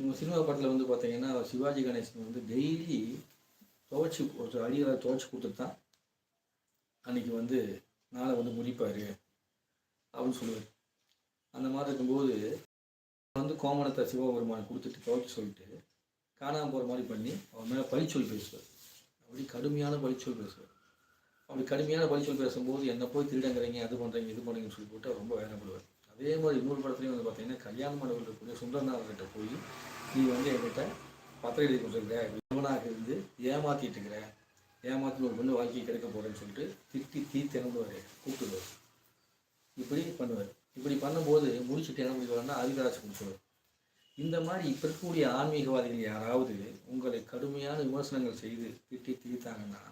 இவங்க சினிமா படத்தில் வந்து பார்த்தீங்கன்னா சிவாஜி கணேசன் வந்து டெய்லி துவைச்சி ஒரு அடிகளை துவைச்சி கொடுத்துட்டு தான் அன்றைக்கி வந்து நாளை வந்து முடிப்பார் அப்படின்னு சொல்லுவார். அந்த மாதிரி இருக்கும்போது வந்து கோமணத்தை சிவபெருமான் கொடுத்துட்டு துவைச்சி சொல்லிட்டு காணாமல் போகிற மாதிரி பண்ணி அவன் மேலே பழிச்சொல் பேசுவார். அப்படி கடுமையான பழிச்சொல் பேசுவார். அப்படி கடுமையான பழிச்சொல் பேசும்போது என்ன போய் திருடங்கிறீங்க அது பண்ணுறீங்க இது பண்ணுறீங்கன்னு சொல்லி போட்டு ரொம்ப வேதனைப்படுவார். அதே மாதிரி இன்னொரு படத்துலையும் வந்து பார்த்தீங்கன்னா கல்யாண மண்டபத்தில் இருக்கக்கூடிய சுந்தரநாதர்கிட்ட போய் நீ வந்து என்கிட்ட பத்திரிகை எழுதி கொடுத்துருக்க விமனாக இருந்து ஏமாத்திட்டு இருக்கிற ஏமாத்தி ஒரு பொண்ணு வாழ்க்கையை கிடைக்க போகிறேன்னு சொல்லிட்டு திட்டி தீ திறந்துவார் கூப்பிடுவார். இப்படி பண்ணுவார். இப்படி பண்ணும்போது முடிச்சுட்டு என்ன பண்ணிடுவார்னா அதிகாரத்தை கொடுத்துருவார் இந்த மாதிரி இப்போ இருக்கக்கூடிய ஆன்மீகவாதிகள் யாராவது உங்களை கடுமையான விமர்சனங்கள் செய்து திட்டி தீர்த்தாங்கன்னா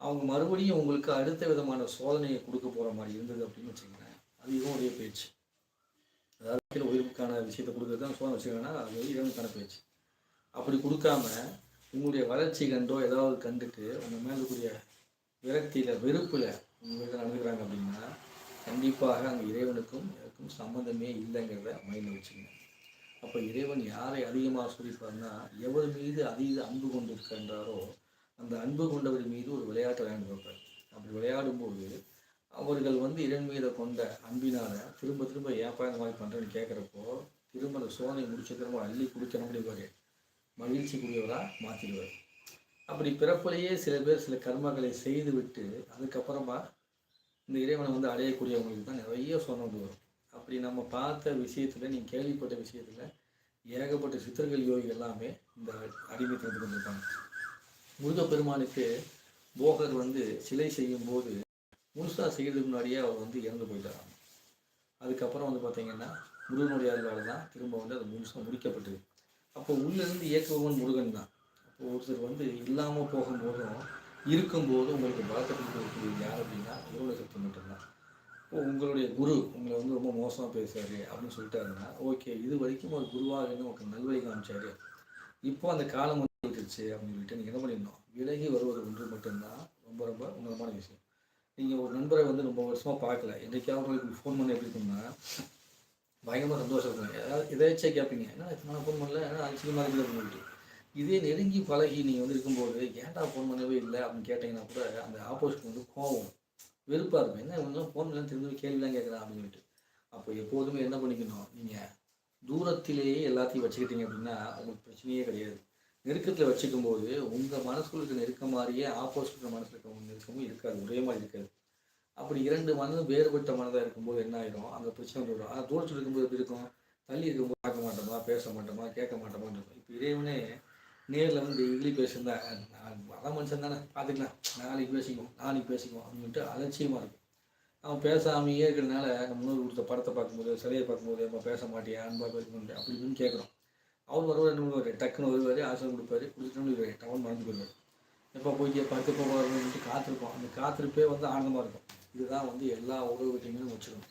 அவங்க மறுபடியும் உங்களுக்கு அடுத்த விதமான சோதனையை கொடுக்க போகிற மாதிரி இருந்தது அப்படின்னு வச்சுக்கோங்களேன். அது இவனுடைய பேச்சு. அதாவது உயிருக்கான விஷயத்தை கொடுக்குறது தான் சோதனை வச்சுக்கோங்கன்னா அது வந்து இறைவனுக்கான பேச்சு அப்படி கொடுக்காம உங்களுடைய வளர்ச்சி கண்டோ ஏதாவது கண்டுட்டு உங்கள் மேலே இருக்கக்கூடிய விரக்தியில் வெறுப்பில் உங்களுக்கு நடந்துக்கிறாங்க அப்படின்னா கண்டிப்பாக அங்கே இறைவனுக்கும் எனக்கும் சம்மந்தமே இல்லைங்கிறத மைண்டில் வச்சுக்கோங்க. அப்போ இறைவன் யாரை அதிகமாக சொல்லிப்பார்னா எவர் மீது அதீத அன்பு கொண்டிருக்கின்றாரோ அந்த அன்பு கொண்டவர் மீது ஒரு விளையாட்டை விளையாண்டு வைப்பார் அப்படி விளையாடும்போது அவர்கள் வந்து இறைவன் மீத கொண்ட அன்பினால திரும்ப திரும்ப ஏப்பா இந்த மாதிரி பண்ணுறேன்னு கேட்குறப்போ திரும்ப அந்த சோனை முடிச்ச திரும்ப அள்ளி குடிக்கிற மகிழ்ச்சி மகிழ்ச்சிக்குரியவராக மாற்றிடுவார் அப்படி பிறப்பிலேயே சில பேர் சில கர்மங்களை செய்து விட்டு அதுக்கப்புறமா இந்த இறைவனை வந்து அடையக்கூடியவங்களுக்கு தான் நிறைய சோதனை வரும். அப்படி நம்ம பார்த்த விஷயத்தில் நீங்கள் கேள்விப்பட்ட விஷயத்தில் ஏகப்பட்ட சித்தர்கள் யோகி எல்லாமே இந்த அடிமை தந்து கொண்டிருக்காங்க முருக பெருமானுக்கு போகர் வந்து சிலை செய்யும் போது முழுசாக செய்கிறதுக்கு முன்னாடியே அவர் வந்து இறந்து போயிட்டாராம் அதுக்கப்புறம் வந்து பார்த்தீங்கன்னா முருகனுடைய அருளால் தான் திரும்ப வந்து அது முழுசாக முடிக்கப்பட்டது. அப்போ உள்ளேருந்து இயக்குபவன் முருகன் தான். அப்போ ஒருத்தர் வந்து இல்லாமல் போகும்போதும் இருக்கும்போதும் உங்களுக்கு பலத்தை கொடுக்கக்கூடியது யார் அப்படின்னா இறைவனை சக்தி மட்டும்தான். இப்போ உங்களுடைய குரு உங்களை வந்து ரொம்ப மோசமாக பேசுகிறாரு அப்படின்னு சொல்லிட்டாருன்னா ஓகே இது வரைக்கும் ஒரு குருவாக இருந்து உங்களுக்கு நல்வழி காமிச்சாரு. இப்போ அந்த காலம் வந்துருச்சு அப்படின்னு சொல்லிட்டு நீங்கள் என்ன பண்ணிடணும்? விலகி வருவது ஒன்று மட்டும்தான் ரொம்ப ரொம்ப உன்னதமான விஷயம் நீங்கள் ஒரு நண்பரை வந்து ரொம்ப வருஷமாக பார்க்கல. என்றைக்காவது உங்களுக்கு ஃபோன் பண்ணி எப்படி இருக்குன்னா பயங்கரமாக சந்தோஷம் இருக்கும் ஏதாவது எதாச்சும் கேட்பீங்க. ஏன்னா நான் ஃபோன் பண்ணல? ஏன்னா ஆச்சரியமாக இருக்குது அப்படின்னு சொல்லிட்டு. இதே நெருங்கி பழகி நீங்கள் வந்து இருக்கும்போது ஏன்டா ஃபோன் பண்ணவே இல்லை? அப்படின்னு கேட்டிங்கன்னா கூட அந்த ஆப்போசிட் வந்து கோவம். வெறுப்பாக இருக்கும். என்ன இவங்கெல்லாம் ஃபோன் பண்ணலாம் திரும்பி கேள்விலாம் கேட்குறான் அப்படின்னு சொல்லிட்டு. அப்போ எப்போதுமே என்ன பண்ணிக்கணும்? நீங்கள் தூரத்திலேயே எல்லாத்தையும் வச்சுக்கிட்டீங்க அப்படின்னா உங்களுக்கு பிரச்சனையே கிடையாது. நெருக்கத்தில் வச்சுக்கும் போது உங்கள் மனசுக்குள்ள நெருக்க நெருக்கம் மாதிரியே ஆப்போசிட் மனசில் இருக்க நெருக்கமும் இருக்காது ஒரே மாதிரி இருக்காது. அப்படி இரண்டு மனதும் வேறுபட்ட மனதாக இருக்கும்போது என்ன ஆயிடும்? அந்த பிரச்சனை வந்துடும் ஆனால் தூரத்தில் இருக்கும்போது எப்படி இருக்கும்? தள்ளி இருக்கும்போது பார்க்க மாட்டோமா? பேச மாட்டோமா? கேட்க மாட்டோமான்னு இருக்கும். இப்போ இறைவனே நேரில் வந்து டெய்லி பேசுந்தா அதான் மனுஷன் தானே பார்த்துக்கலாம். நாளைக்கு பேசிக்குவோம் நாளைக்கு பேசிக்குவோம் அப்படின்ட்டு அலட்சியமாக இருக்கும். அவன் பேசாமையே இருக்கிறதுனால நம்ம முன்னோர் கொடுத்த படத்தை பார்க்கும்போது சிலையை பார்க்கும்போது நம்ம பேச மாட்டியா? அன்பாக பேச அப்படி இப்படின்னு கேட்குறோம். அவர் வருவார் என்ன வருவார் டக்குன்னு வருவார் ஆசிரியர் கொடுப்பாரு கொடுத்துட்டு டவுன் மறந்து போயிடுவார். எப்போ போய் படுத்து போகிறோம்னு காத்திருப்போம். அந்த காத்திருப்பே வந்து ஆனந்தமாக இருக்கும். இதுதான் வந்து எல்லா உறவுகிட்டையுமே வச்சுக்கணும்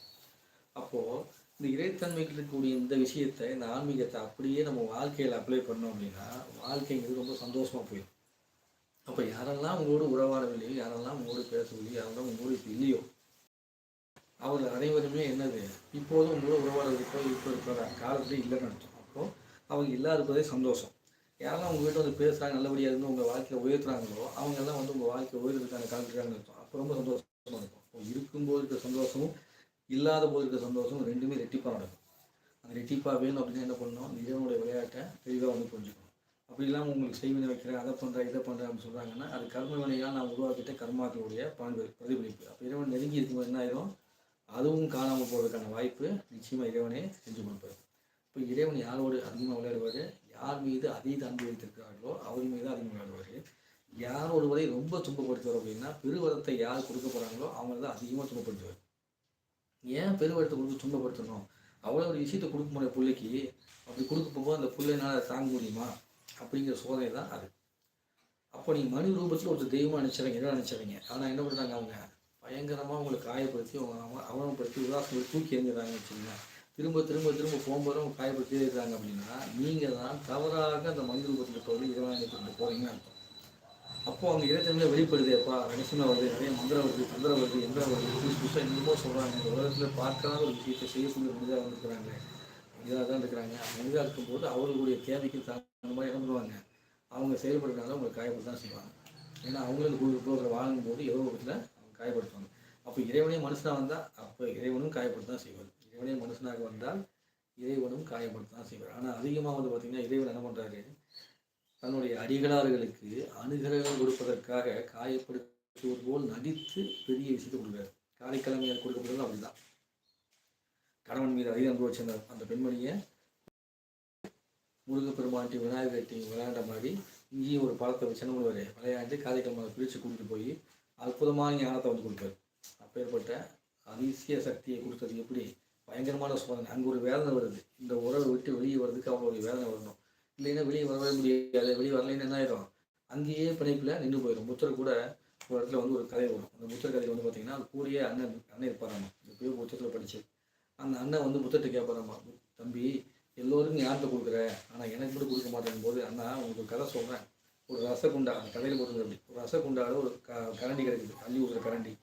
அப்போது இந்த இறைத்தன்மைக்கு இருக்கக்கூடிய இந்த விஷயத்தை இந்த ஆன்மீகத்தை அப்படியே நம்ம வாழ்க்கையில் அப்ளை பண்ணோம் அப்படின்னா வாழ்க்கைங்கிறது ரொம்ப சந்தோஷமாக போயிடும். அப்போ யாரெல்லாம் உங்களோட உறவாடவில்லையோ யாரெல்லாம் உங்களோட பேசவில்லையோ யாரெல்லாம் உங்களோட இப்போ இல்லையோ அவர்கள் அனைவருமே என்னது இப்போதும் உங்களோட உறவாடுறதுக்கோ இப்போ இருக்கிற காலத்துலேயே இல்லைன்னு நினச்சோம். அப்போது அவங்க இல்லாததே சந்தோஷம். யாரெல்லாம் உங்கள் வீட்டில் வந்து பேசுகிறாங்க நல்லபடியாக இருந்து உங்கள் வாழ்க்கையை உயர்த்துறாங்களோ அவங்க எல்லாம் வந்து உங்கள் வாழ்க்கையை உயர்றதுக்கான காலத்துக்கான இருக்கும் அப்போ ரொம்ப சந்தோஷமாக இருக்கும். இருக்கும்போது இருக்கிற சந்தோஷமும் இல்லாத போது இருக்கிற சந்தோஷமும் ரெண்டுமே ரெட்டிப்பாக நடக்கும். அந்த ரெட்டிப்பாக வேணும் அப்படின்னா என்ன பண்ணணும்? இறைவனுடைய விளையாட்டை தெளிவாக வந்து புரிஞ்சுக்கணும். அப்படி இல்லாமல் உங்களுக்கு செய்வினை வைக்கிறேன் அதை பண்ணுறேன் இதை பண்ணுறேன் அப்படின்னு சொல்கிறாங்கன்னா அது கர்ம வினையாக நான் உருவாக்கிட்ட கர்மாக்களுடைய பண்பு பிரதிபலிப்பு. அப்போ இறைவன் நெருங்கி இருக்கும்போது என்ன ஆயிரும்? அதுவும் காணாமல் போவதற்கான வாய்ப்பு நிச்சயமாக இறைவனே செஞ்சு கொடுப்பார். இப்போ இறைவன் யாரோடு அதிகமாக விளையாடுவார்? யார் மீது அதீத அன்பு வைத்திருக்கிறார்களோ அவர் மீது அதிகமாக விளையாடுவார். யார் ஒருவரை ரொம்ப துன்பப்படுத்துவார் அப்படின்னா பெருவரத்தை யார் கொடுக்க போகிறாங்களோ அவங்கள தான் அதிகமாக துன்பப்படுத்துவார். ஏன் பெருவரத்தை கொடுத்து துன்பப்படுத்தணும்? அவ்வளோ ஒரு விஷயத்தை கொடுக்க முடிய பிள்ளைக்கு அப்படி கொடுக்க போகும்போது அந்த பிள்ளைனால தாங்க முடியுமா? அப்படிங்கிற சோதனை தான் அது. அப்போ நீங்கள் மனு ரூபத்தில் ஒருத்தர் தெய்வமாக நினச்சிடுறீங்க என்ன நினச்சிடுறீங்க ஆனால் என்ன பண்ணுறாங்க அவங்க? பயங்கரமாக உங்களை காயப்படுத்தி அவங்க அவமானப்படுத்தி உதாசப்படுத்தி தூக்கி எறிஞ்சிடறாங்கன்னு வச்சுக்கோங்க திரும்ப திரும்ப திரும்ப போகும்போது அவங்க இருக்காங்க அப்படின்னா நீங்கள் தான் தவறாக அந்த மனித ரூபத்தில் போய் இறைவனை போகிறீங்கன்னு அர்த்தம். அப்போ அவங்க இறைத்தன்மையை வெளிப்படுதேப்பா ரகசியமாக வருது நிறைய மந்திரம் வருது தந்திரம் வருது எந்திரம் வருது புதுசு புதுசாக என்னமோ சொல்கிறாங்க இந்த உலகத்தில் பார்க்காத ஒரு விஷயத்தை செய்யக்கூடிய மனிதாக இருக்கிறாங்க இதாக தான் இருக்கிறாங்க. மனிதாக இருக்கும்போது அவர்களுடைய தேவைக்கு தகுந்த மாதிரி இறந்துருவாங்க. அவங்க செயல்படுறதுனால அவங்களுக்கு காயப்பட்டு தான் செய்வாங்க. ஏன்னா அவங்களுக்கு குழுக்கள் வாங்கும்போது எவ்வளோ விதத்தில் அவங்க காயப்படுத்துவாங்க. அப்போ இறைவனே மனுஷனாக வந்தால் அப்போ இறைவனும் காயப்பட்டு தான் செய்வார். இவனே மனுஷனாக வந்தால் இறைவனும் காயப்படுத்த தான் செய்வார். ஆனால் அதிகமாக வந்து பார்த்திங்கன்னா இறைவன் என்ன பண்ணுறாரு தன்னுடைய அடிகளார்களுக்கு அனுகிரகம் கொடுப்பதற்காக காயப்படுத்துவது போல் நடித்து பெரிய விஷயத்தை கொடுக்குறாரு. காரைக்கிழமையார் கொடுக்கப்படுறது அப்படிதான். கணவன் மீது அதிகம் அனுபவிச்ச அந்த அந்த பெண்மணியை முருகப்பெருமாட்டி விநாயகர்ட்டி விளையாண்ட மாதிரி இங்கேயும் ஒரு பழத்தை வச்சு என்ன பண்ணுவார்? விளையாண்டு காரைக்கிழமை பிரித்து கூட்டிட்டு போய் அற்புதமான ஞானத்தை வந்து கொடுப்பார். அப்பேற்பட்ட அதிசய சக்தியை கொடுத்தது எப்படி? பயங்கரமான சோதனை. அங்கே ஒரு வேதனை வருது. இந்த உறவை விட்டு வெளியே வர்றதுக்கு அவ்வளோ ஒரு வேதனை வரணும். இல்லைன்னா வெளியே வரவே முடியாது வெளியே வரலைன்னு என்ன ஆயிடும்? அங்கேயே பிணைப்பில் நின்று போயிடும். புத்தர் கூட ஒரு இடத்துல வந்து ஒரு கதை வரும் அந்த புத்தர் கதையில் வந்து பார்த்தீங்கன்னா அது கூடிய அண்ணன் அண்ணன் இருப்பாராமா? எப்பயோ புத்தகத்தில் படிச்சு. அந்த அண்ணன் வந்து புத்தர்கிட்ட கேட்பாராமா தம்பி எல்லோருக்கும் யார்கிட்ட கொடுக்குற. ஆனால் எனக்கு மட்டும் கொடுக்க மாட்டேங்கும் போது அண்ணா உங்களுக்கு கதை சொல்கிறேன் ஒரு ரசகுண்டா அந்த கதையில் போட்டுருங்க அப்படி. ஒரு ரசகுண்டாவில் ஒரு க கரண்டி கிடைக்குது. அள்ளி ஊற்றுற கரண்டி.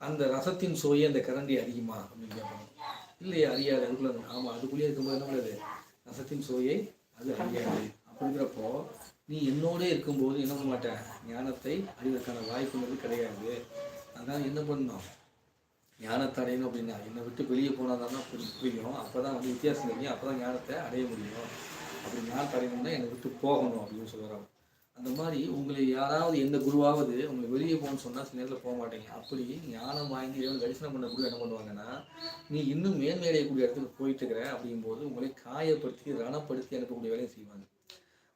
அந்த ரசத்தின் சுவையை அந்த கரண்டி அதிகமாக அப்படின்னு கேட்பாங்க இல்லையே அறியாது அதுக்குள்ள ஆமாம் அதுக்குள்ளேயே இருக்கும்போது என்ன பண்ணுது? ரசத்தின் சுவையை அது அறியாது. அப்படிங்கிறப்போ நீ என்னோட இருக்கும்போது என்ன பண்ண மாட்டேன் ஞானத்தை அறிவதற்கான வாய்ப்புங்கிறது கிடையாது. அதான் என்ன பண்ணணும்? ஞானத்தை அடையணும் அப்படின்னா என்னை விட்டு வெளியே போனால் தான் புரியும். அப்போ தான் வந்து வித்தியாசம் தெரியும். அப்போ தான் ஞானத்தை அடைய முடியும். அப்படி ஞானத்தை அடையணும்னா என்னை விட்டு போகணும் அப்படின்னு சொல்கிறாங்க அந்த மாதிரி உங்களை யாராவது எந்த குருவாவது உங்களை வெளியே போகணும்னு சொன்னால் சில நேரத்தில் போக மாட்டீங்க. அப்படி ஞானம் வாங்கி இறைவன் தரிசனம் பண்ண குரு என்ன பண்ணுவாங்கன்னா நீ இன்னும் மேன்மையடையக்கூடிய இடத்துக்கு போயிட்டு இருக்கிற அப்படிங்கும்போது உங்களை காயப்படுத்தி ரணப்படுத்தி அனுப்பக்கூடிய வேலையை செய்வாங்க.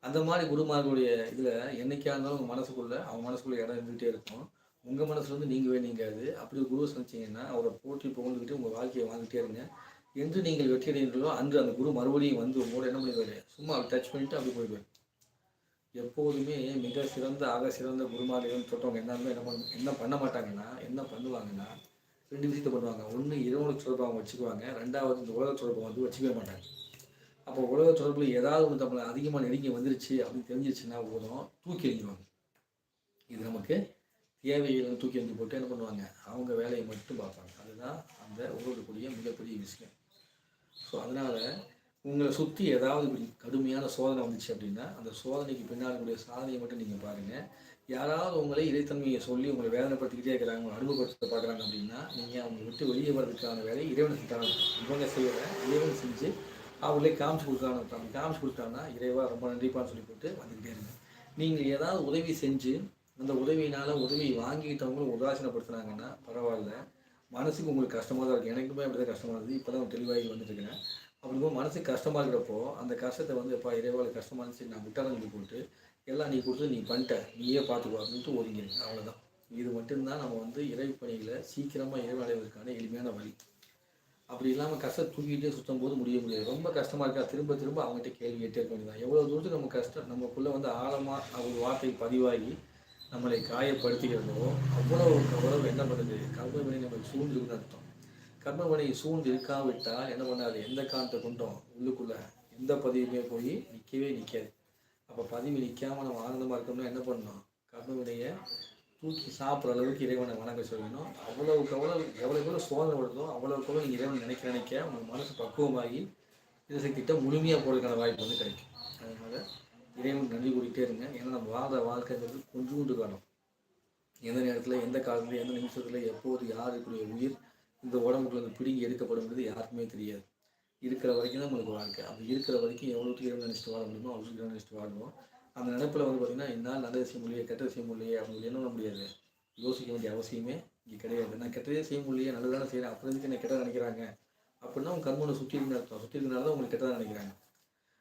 அந்த மாதிரி குருமார்களுடைய இதில் என்னைக்கா இருந்தாலும் உங்கள் மனசுக்குள்ள அவங்க மனசுக்குள்ள இடம் இருந்துகிட்டே இருக்கும். உங்கள் மனசுலேருந்து நீங்கவே நீங்காது அப்படி ஒரு குரு சந்திச்சிங்கன்னா அவரை போற்றி புகழ்ந்துக்கிட்டு உங்கள் வாழ்க்கையை வாங்கிட்டே இருங்க. என்று நீங்கள் வெற்றி அடைகிறீர்களோ அன்று அந்த குரு மறுபடியும் வந்து உங்களோட என்ன பண்ணிடுவாரு? சும்மா டச் பண்ணிட்டு அப்படி போயிடுவார். எப்போதுமே மிக சிறந்த ஆக சிறந்த குருமாரிகள் தொட்டவங்க எல்லாருமே என்ன பண்ண என்ன பண்ண மாட்டாங்கன்னா என்ன பண்ணுவாங்கன்னா ரெண்டு விஷயத்த பண்ணுவாங்க. ஒன்று இறைவனுக்கு தொடர்பு அவங்க வச்சுக்குவாங்க. ரெண்டாவது இந்த உலக தொடர்பு வந்து வச்சுக்கவே மாட்டாங்க. அப்போ உலக தொடர்பில் ஏதாவது ஒன்று நம்மளை அதிகமாக நெருங்கி வந்துருச்சு அப்படின்னு தெரிஞ்சிருச்சுன்னா போதும் தூக்கி எறிஞ்சுவாங்க இது நமக்கு தேவையில்லைன்னு தூக்கி எறிஞ்சு போட்டு என்ன பண்ணுவாங்க? அவங்க வேலையை மட்டும் பார்ப்பாங்க. அதுதான் அந்த உருவக்கூடிய மிகப்பெரிய விஷயம். ஸோ அதனால் உங்களை சுற்றி ஏதாவது இப்படி கடுமையான சோதனை வந்துச்சு அப்படின்னா அந்த சோதனைக்கு பின்னால் கூடிய சாதனையை மட்டும் நீங்கள் பாருங்கள் யாராவது உங்களை இறைத்தன்மையை சொல்லி உங்களை வேதனைப்படுத்திக்கிட்டே இருக்கிறாங்க உங்களை அனுபவப்படுத்த பார்க்குறாங்க அப்படின்னா நீங்கள் அவங்க விட்டு வெளியே வர்றதுக்கான வேலையை இறைவனை செஞ்சாங்க இவங்க செய்கிற இறைவன் செஞ்சு அவங்களே காமிச்சு கொடுக்குறாங்க. அப்படி காமிச்சு கொடுத்தாங்கன்னா இறைவா ரொம்ப நன்றிப்பான்னு சொல்லி போட்டு வந்துக்கிட்டே இருங்க. நீங்கள் ஏதாவது உதவி செஞ்சு அந்த உதவியினால் உதவி வாங்கிக்கிட்டவங்களும் உதாசீனப்படுத்துனாங்கன்னா பரவாயில்ல. மனசுக்கு உங்களுக்கு கஷ்டமாக தான் இருக்குது எனக்குமே அப்படி தான் கஷ்டமாக இருந்தது இப்போ தான் தெளிவாகி வந்துட்டுருக்கிறேன் அப்படிங்கும்போது மனசுக்கு கஷ்டமாக இருக்கிறப்போ அந்த கஷ்டத்தை வந்து எப்பா இறைவாள் கஷ்டமாக இருந்துச்சு நான் விட்டாலும் போட்டு எல்லாம் நீ கொடுத்து நீ பண்ணிட்ட நீயே பார்த்துக்கோ அப்படின்ட்டு ஒதுங்கிருங்க அவ்வளோதான் இது மட்டும்தான் நம்ம வந்து இறை பணிகளை சீக்கிரமாக இறைவன் அடைவதற்கான எளிமையான வழி. அப்படி இல்லாமல் கஷ்டம் தூக்கிட்டே சுற்றும் போது முடிய முடியாது. ரொம்ப கஷ்டமாக இருக்கா? திரும்ப திரும்ப அவங்ககிட்ட கேள்வி கேட்டே இருக்க வேண்டியதான் எவ்வளோ தூரத்துக்கு நம்ம கஷ்டம் நமக்குள்ளே வந்து ஆழமாக அவங்க வார்த்தை பதிவாகி நம்மளை காயப்படுத்துகிறதோ அவ்வளோ அவ்வளவு என்ன பண்ணுது? கர்மவினை நம்மளுக்கு சூழ்ந்துருக்குன்னு அர்த்தம். கர்மவினை சூழ்ந்து இருக்காவிட்டால் என்ன பண்ணாது எந்த காரணத்தை கொண்டோம் உள்ளுக்குள்ள எந்த பதிவுமே போய் நிற்கவே நிற்காது அப்போ பதிவு நிற்காம நம்ம ஆனந்தமாக இருக்கணும்னா என்ன பண்ணணும்? கர்மவினையை தூக்கி சாப்பிட்ற அளவுக்கு இறைவனை வணங்க சொல்லணும். அவ்வளவுக்கு அவ்வளோ எவ்வளோக்கு எவ்வளோ சோதனை வருதோ அவ்வளவுக்கு அவ்வளோ நீங்கள் இறைவன் நினைக்க நினைக்க உங்கள் மனசு பக்குவமாகி கிட்ட முழுமையாக போகிறதுக்கான வாய்ப்பு வந்து கிடைக்கும். அதனால இறைவன் நன்றி கூட்டிகிட்டே இருங்க. ஏன்னா நம்ம வாழ்கிற வாழ்க்கைங்கிறது கொஞ்சோண்டு காலம். எந்த நேரத்தில் எந்த காலத்தில் எந்த நிமிஷத்தில் எப்போது யாருக்குரிய உயிர் இந்த உடம்புக்குள்ள இருந்து பிடுங்கி எடுக்கப்படுங்கிறது யாருக்குமே தெரியாது. இருக்கிற வரைக்கும் தான் நம்மளுக்கு வாழ்க்கை. அப்படி இருக்கிற வரைக்கும் எவ்வளோத்துக்கு தூரம் நினச்சிட்டு வாழ முடியுமோ அவ்வளோ இறைவன் நினச்சிட்டு வாழணும். அந்த நினைப்பில் வந்து பார்த்திங்கன்னா என்னால் நல்ல செய்ய முடியலையே கெட்ட செய்ய முடியலையே அப்படின்னு என்ன பண்ண முடியாது. யோசிக்க வேண்டிய அவசியமே இங்கே கிடையாது. நான் கெட்டதே செய்ய முடியலையே நல்லதான செய்கிறேன் அப்புறம் எதுக்கு என்ன கெட்டதை நினைக்கிறாங்க? அப்படின்னா உங்கள் கர்மனை சுற்றி இருந்தால் அர்த்தம். சுற்றி இருக்கனால தான் உங்களுக்கு கெட்டதாக நினைக்கிறாங்க.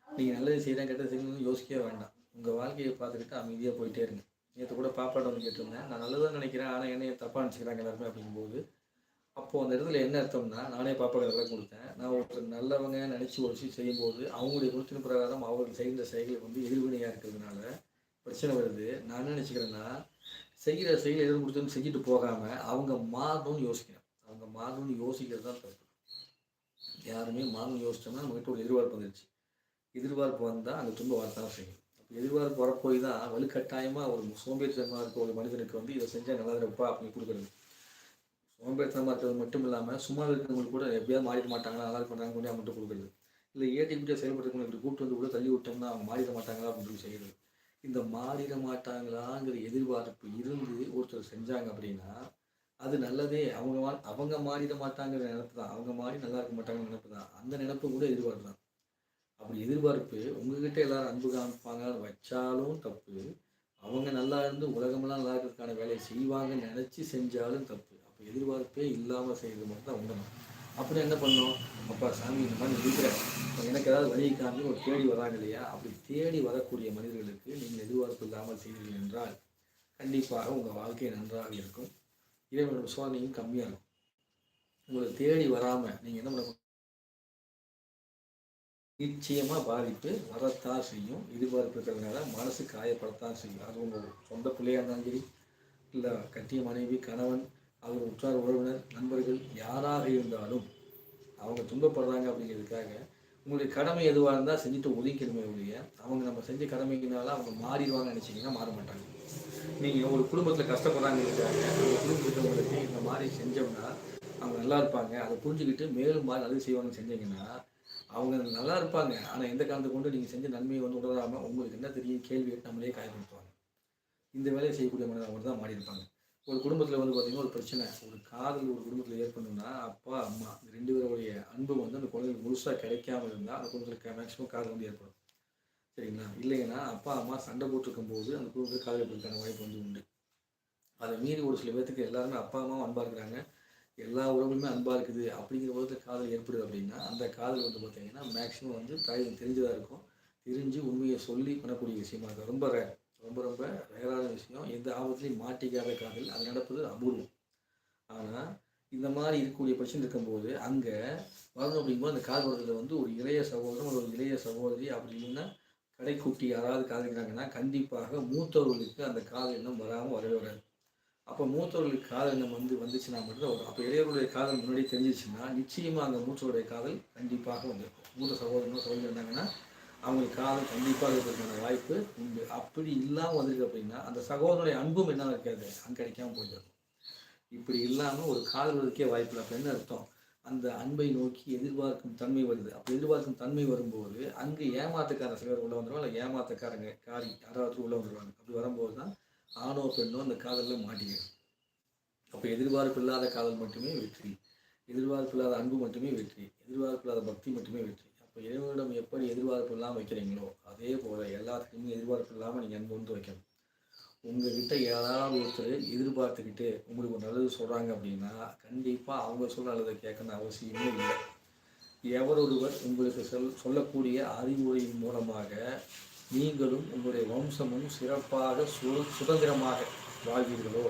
நீங்கள் நல்லது செய்கிறேன் கெட்டது செய்யணும்னு யோசிக்கவே வேண்டாம். உங்கள் வாழ்க்கையை பார்த்துக்கிட்டு அமைதியாக போயிட்டே இருங்க. நேற்று கூட பாப்பாட்ட வந்து கேட்டிருந்தேன். நான் நல்லதாக நினைக்கிறேன் ஆனால் என்னைய தப்பாக நினச்சிக்கிறாங்க எல்லாருமே அப்படிங்கும்போது அப்போது அந்த இடத்துல என்ன அர்த்தம்னா நானே பாப்பாக்கு விளக்கம் கொடுத்தேன். நான் ஒருத்தர் நல்லவங்க நினச்சி ஒரு விஷயம் செய்யும்போது அவங்களுடைய குணத்தின் பிரகாரம் அவர்கள் செய்கிற செயல்கள் வந்து எதிர்வினையாக இருக்கிறதுனால பிரச்சனை வருது. நான் என்ன நினச்சிக்கிறேன்னா செய்கிற செயல் எதிர் கொடுத்துன்னு செஞ்சுட்டு போகாமல் அவங்க மாறணும்னு யோசிக்கிறேன் அவங்க மாறணும்னு யோசிக்கிறது தான் தப்பு. யாருமே மாறணும் யோசிச்சோம்னா நம்மகிட்ட ஒரு எதிர்பார்ப்பு வந்துருச்சு. எதிர்பார்ப்பு வந்தால் அந்த துன்ப வார்த்தை செய்யும். அப்போ எதிர்பார்ப்பு வரப்போய் தான் வலுக்கட்டாயமாக ஒரு சோம்பேறித்தனமாக இருக்க ஒரு மனிதனுக்கு வந்து இதை செஞ்சால் நல்லா இருப்பா அப்படின்னு கொடுக்குறது. சோம்பேறித்தனமாக இருக்கிறது மட்டும் இல்லாமல் சும்மா இருக்கிறவங்களுக்கு கூட எப்படியாவது மாறிட மாட்டாங்களா? நல்லா பண்ணுறாங்க கொண்டு மட்டும் கொடுக்குறது. இல்லை ஏடிபிடியாக செயல்படுறவங்க இப்படி கூப்பிட்டு வந்து கூட தள்ளி விட்டோம்னா அவங்க மாறிட மாட்டாங்களா அப்படின்னு சொல்லி செய்கிறது இந்த மாறிட மாட்டாங்களாங்கிற எதிர்பார்ப்பு இருந்து ஒருத்தர் செஞ்சாங்க அப்படின்னா அது நல்லதே. அவங்க மா அவங்க மாறிட மாட்டாங்கிற நினப்பு தான். அவங்க மாறி நல்லா இருக்க மாட்டாங்கிற நினப்பு தான். அந்த நினப்பு கூட எதிர்பார்ப்பு தான். அப்படி எதிர்பார்ப்பு உங்ககிட்ட எல்லாரும் அன்பு காமிப்பாங்கன்னு வச்சாலும் தப்பு. அவங்க நல்லா இருந்து உலகமெல்லாம் நல்லா இருக்கிறதுக்கான வேலையை செய்வாங்கன்னு நினச்சி செஞ்சாலும் தப்பு. எதிர்பார்ப்பே இல்லாமல் செய்கிறது மட்டும் தான் உண்மை. அப்புறம் என்ன பண்ணோம்? அப்பா சாமி இந்த மாதிரி இருக்கிறேன் எனக்கு ஏதாவது வழி காமி ஒரு தேடி வராங்க இல்லையா? அப்படி தேடி வரக்கூடிய மனிதர்களுக்கு நீங்கள் எதிர்பார்ப்பு இல்லாமல் செய்தீர்கள் என்றால் கண்டிப்பாக உங்கள் வாழ்க்கை நன்றாக இருக்கும். இறைவனோட சோதனையும் கம்மியாக இருக்கும். உங்களை தேடி வராமல் நீங்கள் என்ன பண்ண நிச்சயமாக பாதிப்பு வரத்தான் செய்யும். எதிர்பார்ப்பு இருக்கிறதுனால மனசு காயப்படத்தான் செய்யும். அது உங்கள் சொந்த பிள்ளையாக இருந்தாலும் சரி இல்லை கட்டிய மனைவி கணவன் அவர் உற்றார் உறவினர் நண்பர்கள் யாராக இருந்தாலும் அவங்க துன்பப்படுறாங்க அப்படிங்கிறதுக்காக உங்களுடைய கடமை எதுவாக இருந்தால் செஞ்சுட்டு ஒதுக்கிடுமே ஒழிய அவங்க நம்ம செஞ்ச கடமைக்குனால அவங்க மாறிடுவாங்கன்னு நினச்சிங்கன்னா மாற மாட்டாங்க. நீங்கள் ஒரு குடும்பத்தில் கஷ்டப்படுறாங்கிறதுக்காக அந்த குடும்பத்தவங்களுக்கு இந்த மாதிரி செஞ்சோம்னா அவங்க நல்லா இருப்பாங்க அதை புரிஞ்சுக்கிட்டு மேலும் மாதிரி நல்லது செய்வாங்கன்னு செஞ்சீங்கன்னா அவங்க நல்லா இருப்பாங்க. ஆனால் எந்த காலத்தை கொண்டு நீங்கள் செஞ்ச நன்மையை வந்து உணராமல் உங்களுக்கு என்ன தெரியும் கேள்வி நம்மளே காயப்படுத்துவாங்க. இந்த வேலையை செய்யக்கூடிய மனிதர் அவங்க தான் மாறி இருப்பாங்க ஒரு குடும்பத்தில் வந்து பார்த்திங்கன்னா ஒரு பிரச்சனை. ஒரு காதல் ஒரு குடும்பத்தில் ஏற்படணும்னா அப்பா அம்மா இந்த ரெண்டு பேருடைய அன்பு வந்து அந்த குழந்தைகள் முழுசாக கிடைக்காம இருந்தால் அந்த குடும்பத்தில் மேக்ஸிமம் காதல் வந்து ஏற்படும். சரிங்களா? இல்லைங்கன்னா அப்பா அம்மா சண்டை போட்டிருக்கும் போது அந்த குடும்பத்தில் காதல் ஏற்படுறதுக்கான வாய்ப்பு வந்து உண்டு. அதை மீறி ஒரு சில பேர்த்துக்கு எல்லாருமே அப்பா அம்மாவும் அன்பாக இருக்கிறாங்க. எல்லா உறவுகளுமே அன்பாக இருக்குது. அப்படிங்கிற போது காதல் ஏற்படுது அப்படின்னா அந்த காதல் வந்து பார்த்தீங்கன்னா மேக்ஸிமம் வந்து தாய் தெரிஞ்சதாக இருக்கும். தெரிஞ்சு உண்மையை சொல்லி பண்ணக்கூடிய விஷயமா இருக்கும். ரொம்ப ரேர் ரொம்ப ரொம்ப ரேரான விஷயம். எந்த ஆபத்துலையும் மாட்டிக்காத காதல் அது நடப்பது அபூர்வம். ஆனால் இந்த மாதிரி இருக்கக்கூடிய பிரச்சனை இருக்கும்போது அங்கே வரணும் அப்படிங்கும்போது அந்த காதல் வந்து ஒரு இளைய சகோதரன் ஒரு இளைய சகோதரி அப்படி இல்லைன்னா கடைக்குட்டி யாராவது காதலிக்கிறாங்கன்னா கண்டிப்பாக மூத்தவர்களுக்கு அந்த காதல் எண்ணம் வராமல் வரவே வராது. அப்போ மூத்தவர்களுக்கு காதல் எண்ணம் வந்து வந்துச்சுன்னா மட்டும் வரும். அப்போ இளையவருடைய காதல் முன்னாடி தெரிஞ்சிச்சுன்னா நிச்சயமாக அந்த மூத்தவருடைய காதல் கண்டிப்பாக வந்திருக்கும். மூத்த சகோதரனும் சகோதரி இருந்தாங்கன்னா அவங்களுக்கு காதல் கண்டிப்பாக இருப்பதற்கான வாய்ப்பு உண்டு. அப்படி இல்லாமல் வந்திருக்கு அப்படின்னா அந்த சகோதரனுடைய அன்பும் என்ன இருக்காது. அங்கே கிடைக்காம போயிடும் இப்படி இல்லாமல் ஒரு காதலுக்கே வாய்ப்பு இல்லை. அப்போ என்ன அர்த்தம்? அந்த அன்பை நோக்கி எதிர்பார்க்கும் தன்மை வருது. அப்போ எதிர்பார்க்கும் தன்மை வரும்போது அங்கே ஏமாத்துக்காரன் சிலர் உள்ள வந்துடுவாங்க இல்லை ஏமாத்தக்காரங்க காரி யாராவது உள்ள வந்துடுவாங்க அப்படி வரும்போது தான் ஆணோ பெண்ணோ அந்த காதலில் மாட்டிக்கிறோம் அப்போ எதிர்பார்ப்பு இல்லாத காதல் மட்டுமே வெற்றி. எதிர்பார்ப்பு இல்லாத அன்பு மட்டுமே வெற்றி. எதிர்பார்ப்பு இல்லாத பக்தி மட்டுமே வெற்றி. இறைவனிடம் எப்படி எதிர்பார்ப்பு இல்லாமல் வைக்கிறீங்களோ அதே போல் எல்லாத்துக்குமே எதிர்பார்ப்பு இல்லாமல் நீங்கள் அன்பு வந்து வைக்கணும். உங்ககிட்ட யாராவது ஒருத்தர் எதிர்பார்த்துக்கிட்டு உங்களுக்கு ஒரு நல்லது சொல்கிறாங்க அப்படின்னா கண்டிப்பாக அவங்க சொல்ல நல்லதை கேட்கணும் அவசியமே இல்லை. எவர் ஒருவர் உங்களுக்கு சொல் சொல்லக்கூடிய அறிவுரையின் மூலமாக நீங்களும் உங்களுடைய வம்சமும் சிறப்பாக சு சுதந்திரமாக வாழ்வீர்களோ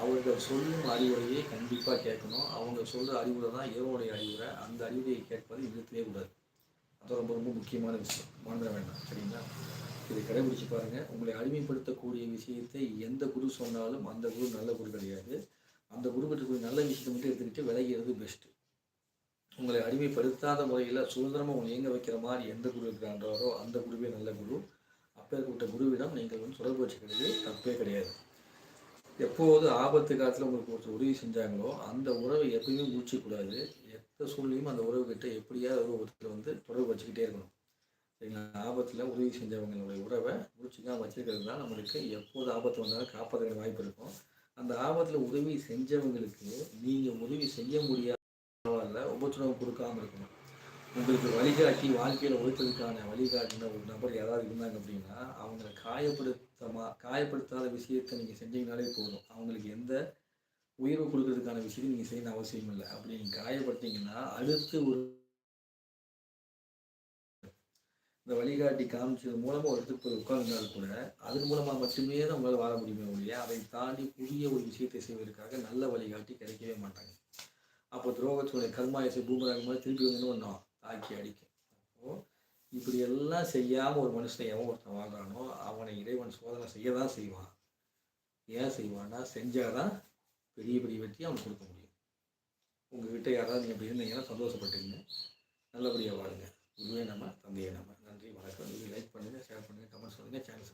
அவர்கள் சொல்லும் அறிவுரையை கண்டிப்பாக கேட்கணும். அவங்க சொல்கிற அறிவுரை தான் இறைவனுடைய அறிவுரை. அந்த அறிவுரையை கேட்பது நிறுத்தவே கூடாது. அது ரொம்ப ரொம்ப முக்கியமான விஷயம். மறந்துட வேண்டாம். சரிங்களா? இதை கடைபிடிச்சு பாருங்கள் உங்களை அடிமைப்படுத்தக்கூடிய விஷயத்தை எந்த குரு சொன்னாலும் அந்த குரு நல்ல குரு கிடையாது. அந்த குரு கிட்ட நல்ல விஷயத்தை மட்டும் எடுத்துக்கிட்டு விலகிறது பெஸ்ட்டு உங்களை அடிமைப்படுத்தாத முறையில் சுதந்திரமாக உங்களை இயங்க வைக்கிற மாதிரி எந்த குரு இருக்கிறாரோ அந்த குருவே நல்ல குரு. அப்பேற்பட்ட குருவிடம் நீங்கள் வந்து தொடர்பு வச்சுக்கிறது தப்பே கிடையாது. எப்போது ஆபத்து காலத்தில் உங்களுக்கு ஒருத்தர் உதவி செஞ்சாங்களோ அந்த உறவை எப்பயுமே மூச்சிக்கூடாது சூழ்நிலையும் அந்த உறவுகிட்ட எப்படியாவது உருவத்தில் வந்து தொடர்பு வச்சுக்கிட்டே இருக்கணும். சரிங்களா? ஆபத்தில் உதவி செஞ்சவங்களுடைய உறவை முடிச்சுக்காம வச்சுருக்கிறது தான் நம்மளுக்கு எப்போது ஆபத்து வந்தாலும் காப்பாற்றுற வாய்ப்பு இருக்கும். அந்த ஆபத்தில் உதவி செஞ்சவங்களுக்கு நீங்கள் உதவி செய்ய முடியாத உபத்திரவம் கொடுக்காமல் இருக்கணும். உங்களுக்கு வழிகாட்டி வாழ்க்கையில் ஒழுத்ததுக்கான வழிகாட்டின ஒரு நபர் யாராவது இருந்தாங்க அப்படின்னா அவங்கள காயப்படுத்தமா காயப்படுத்தாத விஷயத்தை நீங்கள் செஞ்சீங்கனாலே போதும். அவங்களுக்கு எந்த உயர்வு கொடுக்கறதுக்கான விஷயத்தை நீங்கள் செய்யணும் அவசியம் இல்லை. அப்படி நீங்கள் காயப்படுத்தீங்கன்னா அடுத்து ஒரு இந்த வழிகாட்டி காமிச்சது மூலமாக ஒரு இடத்துக்கு போய் உட்கார்ந்தால் கூட அதன் மூலமாக மட்டுமே தான் உங்களால் வாழ முடியுமே ஒழிய அதை தாண்டி புதிய ஒரு விஷயத்தை செய்வதற்காக நல்ல வழிகாட்டி கிடைக்கவே மாட்டாங்க. அப்போ துரோகத்துடைய கர்மாயசை பூமராக மாதிரி திருப்பி வந்து என்ன தாக்கி அடிக்கும். அப்போது இப்படி எல்லாம் செய்யாமல் ஒரு மனுஷன் எவன் ஒருத்தன் வாழ்கிறானோ அவனை இறைவன் சோதனை செய்ய தான் செய்வான். ஏன் செய்வான்னா செஞ்சால் தான் பெரிய பெரிய வெற்றி அவங்க கொடுக்க முடியும். உங்ககிட்ட யாராவது நீங்கள் அப்படி இருந்தீங்கன்னா சந்தோஷப்பட்டுங்க நல்லபடியாக வாழுங்க. குருவே நம்ம தந்தையை நம்ம நன்றி வணக்கம். நீங்கள் லைக் பண்ணுங்கள் ஷேர் பண்ணுங்கள் கமெண்ட் சொல்லுங்கள் சேனல்